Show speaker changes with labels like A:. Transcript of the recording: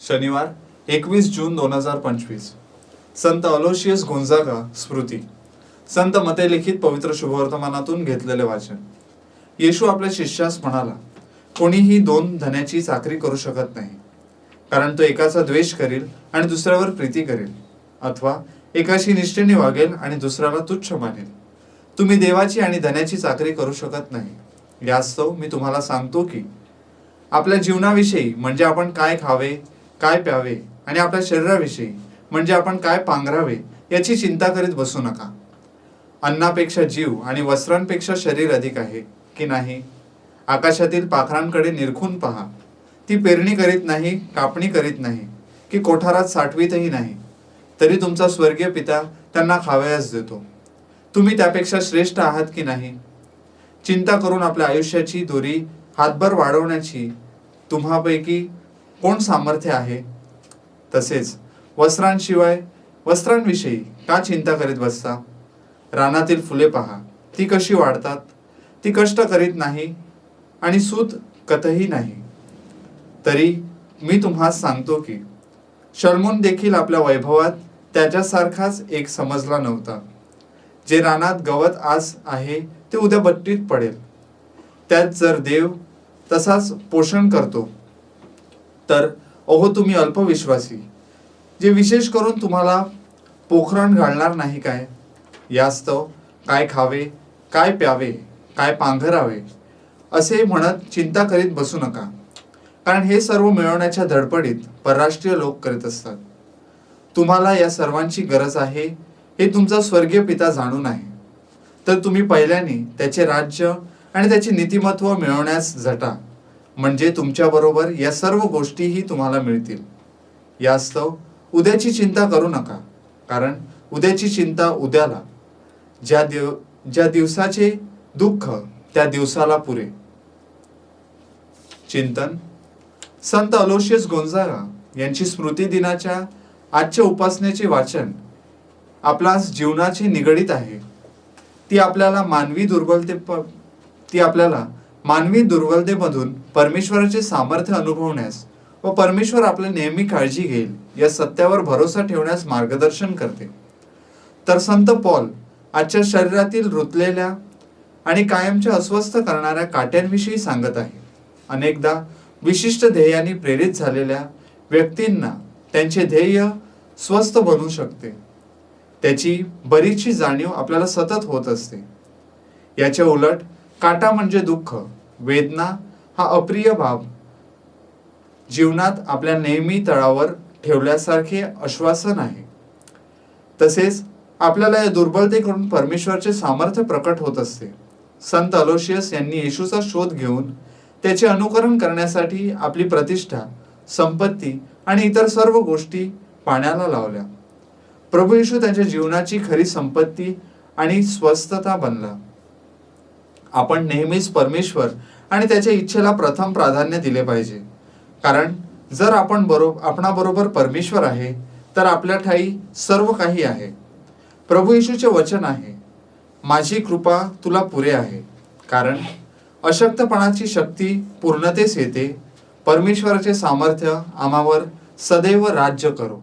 A: शनिवार एकवीस जून दोन हजार पंचवीस. संत अलोशियस गोंजागा स्मृती. संत मते लिखित पवित्र शुभवर्तमानातून घेतलेले वाचन. येशू आपल्या शिष्यास म्हणाला कोणीही दोन धन्याची चाकरी करू शकत नाही. कारण तो एकाचा द्वेष करील आणि दुसऱ्यावर प्रीती करेल. अथवा एकाशी निष्ठेने वागेल आणि दुसऱ्याला तुच्छ मानेल. तुम्ही देवाची आणि धन्याची चाकरी करू शकत नाही. यास्तव मी तुम्हाला सांगतो की आपल्या जीवनाविषयी म्हणजे आपण काय खावे काय प्यावे आणि आपल्या शरीराविषयी म्हणजे आपण काय पांघरावे याची चिंता करीत बसू नका. अन्नापेक्षा जीव आणि वस्त्रांपेक्षा शरीर अधिक आहे की नाही? आकाशातील पाखरांकडे निरखून पहा. ती पेरणी करीत नाही कापणी करीत नाही की कोठारात साठवीतही नाही. तरी तुमचा स्वर्गीय पिता त्यांना खावयास देतो. तुम्ही त्यापेक्षा श्रेष्ठ आहात की नाही? चिंता करून आपल्या आयुष्याची दोरी हातभर वाढवण्याची तुम्हापैकी कोण सामर्थ्य आहे? तसेच वस्त्रांशिवाय वस्त्रांविषयी का चिंता करीत बसता? रानातील फुले पहा ती कशी वाढतात? ती कष्ट करीत नाही आणि सूत कतही नाही. तरी मी तुम्हास सांगतो की शल्मोन देखील आपल्या वैभवात त्याच्यासारखाच एक समजला नव्हता. जे रानात गवत आज आहे ते उद्या बट्टीत पडेल. त्यात जर देव तसाच पोषण करतो. तर अहो तुम्ही अल्पविश्वासी. जे विशेष करून तुम्हाला पोखरण घालणार नाही काय? यास्तव काय खावे काय प्यावे काय पांघरावे असे म्हणत चिंता करीत बसू नका. कारण हे सर्व मिळवण्याच्या धडपडीत परराष्ट्रीय लोक करीत असतात. तुम्हाला या सर्वांची गरज आहे हे तुमचा स्वर्गीय पिता जाणून आहे. तर तुम्ही पहिल्याने त्याचे राज्य आणि त्याचे नीतिमत्व मिळवण्यास झटा. म्हणजे तुमच्याबरोबर या सर्व गोष्टीही तुम्हाला मिळतील. यास्तव उद्याची चिंता करू नका कारण उद्याची चिंता उद्याला. ज्या दिव ज्या दिवसाचे दुःख त्या दिवसाला पुरे. चिंतन. संत अलोशियस गोंजारा यांची स्मृती दिनाच्या आजच्या उपासनेचे वाचन आपला जीवनाची निगडीत आहे. ती आपल्याला मानवी दुर्बलते ती आपल्याला मानवी दुर्बलतेमधून परमेश्वराचे सामर्थ्य अनुभवण्यास व परमेश्वर आपल्या नेहमी काळजी घेईल या सत्यावर भरोसा ठेवण्यास मार्गदर्शन करते. तर संत पॉल आजच्या शरीरातील रुतलेल्या आणि कायमच्या अस्वस्थ करणाऱ्या काट्यांविषयी सांगत आहे. अनेकदा विशिष्ट ध्येयाने प्रेरित झालेल्या व्यक्तींना त्यांचे ध्येय स्वस्थ बनू शकते. त्याची बरीचशी जाणीव आपल्याला सतत होत असते. याच्या उलट काटा म्हणजे दुःख वेदना हा अप्रिय भाव. जीवनात आपल्या नेहमी तळावर ठेवल्यासारखे आश्वासन आहे. तसेच आपल्याला या दुर्बलतेकडून परमेश्वरचे सामर्थ्य प्रकट होत असते. संत अलोशियस यांनी येशूचा शोध घेऊन त्याचे अनुकरण करण्यासाठी आपली प्रतिष्ठा संपत्ती आणि इतर सर्व गोष्टी पाण्याला लावल्या. प्रभू येशू त्यांच्या जीवनाची खरी संपत्ती आणि स्वस्थता बनला. आपण नेहमीच परमेश्वर आणि त्याच्या इच्छेला प्रथम प्राधान्य दिले पाहिजे. कारण जर आपण बरोबर आपणाबरोबर परमेश्वर आहे तर आपल्या ठाई सर्व काही आहे. प्रभू येशूचे वचन आहे माझी कृपा तुला पुरे आहे. कारण अशक्तपणाची शक्ती पूर्णतेस येते. परमेश्वराचे सामर्थ्य आम्हावर सदैव राज्य करो.